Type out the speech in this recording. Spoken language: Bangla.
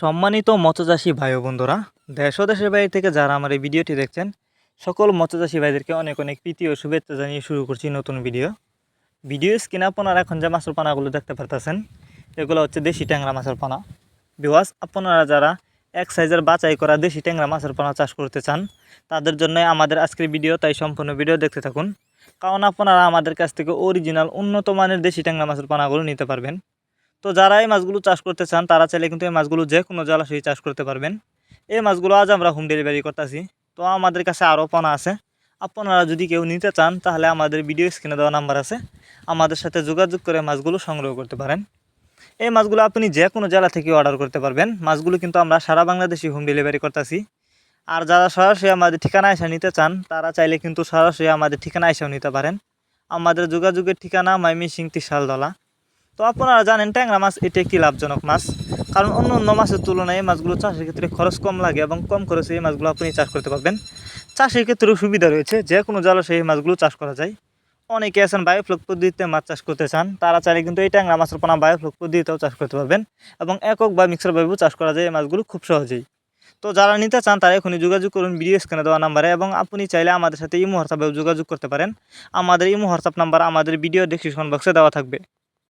সম্মানিত মৎস্যচাষী ভাই বন্ধুরা দেশ ও দেশের বাইরে থেকে যারা আমার এই ভিডিওটি দেখছেন, সকল মৎস্যচাষী ভাইদেরকে অনেক অনেক প্রীতি ও শুভেচ্ছা জানিয়ে শুরু করছি নতুন ভিডিও। ভিডিও স্ক্রিনে আপনারা এখন যে মাছের পানাগুলো দেখতে পারতেছেন, এগুলো হচ্ছে দেশি ট্যাংরা মাছের পানা। বিওয়াস আপনারা যারা এক সাইজের বাছাই করা দেশি ট্যাংরা মাছের পানা চাষ করতে চান, তাদের জন্য আমাদের আজকের ভিডিও, তাই সম্পূর্ণ ভিডিও দেখতে থাকুন। কারণ আপনারা আমাদের কাছ থেকে অরিজিনাল উন্নত মানের দেশি ট্যাংরা মাছের পানাগুলো নিতে পারবেন। তো যারা এই মাছগুলো চাষ করতে চান, তারা চাইলে কিন্তু এই মাছগুলো যে কোনো জলাশয়ে চাষ করতে পারবেন। এই মাছগুলো আজ আমরা হোম ডেলিভারি করতেছি। তো আমাদের কাছে আরও পানা আছে। আপনারা যদি কেউ নিতে চান, তাহলে আমাদের ভিডিও স্ক্রিনে দেওয়া নাম্বার আছে। আমাদের সাথে যোগাযোগ করে মাছগুলো সংগ্রহ করতে পারেন। এই মাছগুলো আপনি যে কোনো জেলা থেকে অর্ডার করতে পারবেন। মাছগুলো কিন্তু আমরা সারা বাংলাদেশে হোম ডেলিভারি করতেছি। আর যারা সরাসরি আমাদের ঠিকানা এসে নিতে চান, তারা চাইলে কিন্তু সরাসরি আমাদের ঠিকানা এসেও নিতে পারেন। আমাদের যোগাযোগের ঠিকানা মাইমিসিং তিসালদলা তো আপনারা জানেন ট্যাংরা মাছ, এটি একটি লাভজনক মাছ। কারণ অন্য অন্য মাছের তুলনায় এই মাছগুলো চাষের ক্ষেত্রে খরচ কম লাগে এবং কম খরচে এই মাছগুলো আপনি চাষ করতে পারবেন। চাষের ক্ষেত্রেও সুবিধা রয়েছে, যে কোনো জলাশয়ে এই মাছগুলো চাষ করা যায়। অনেকে আছেন বায়োফ্লক পদ্ধতিতে মাছ চাষ করতে চান, তারা চাইলে কিন্তু এই ট্যাংরা মাছের পোনা বায়োফ্লক পদ্ধতিতেও চাষ করতে পারবেন এবং একক বা মিক্সার মিক্সারভাবেও চাষ করা যায় এই মাছগুলো খুব সহজেই। তো যারা নিতে চান, তারা এখনই যোগাযোগ করুন ভিডিও স্ক্যানে দেওয়া নাম্বারে এবং আপনি চাইলে আমাদের সাথে ইমো হোয়াটসঅ্যাপেও যোগাযোগ করতে পারেন। আমাদের ইমো হোয়াটসঅ্যাপ নাম্বার আমাদের ভিডিও ডিসক্রিপশন বক্সে দেওয়া থাকবে।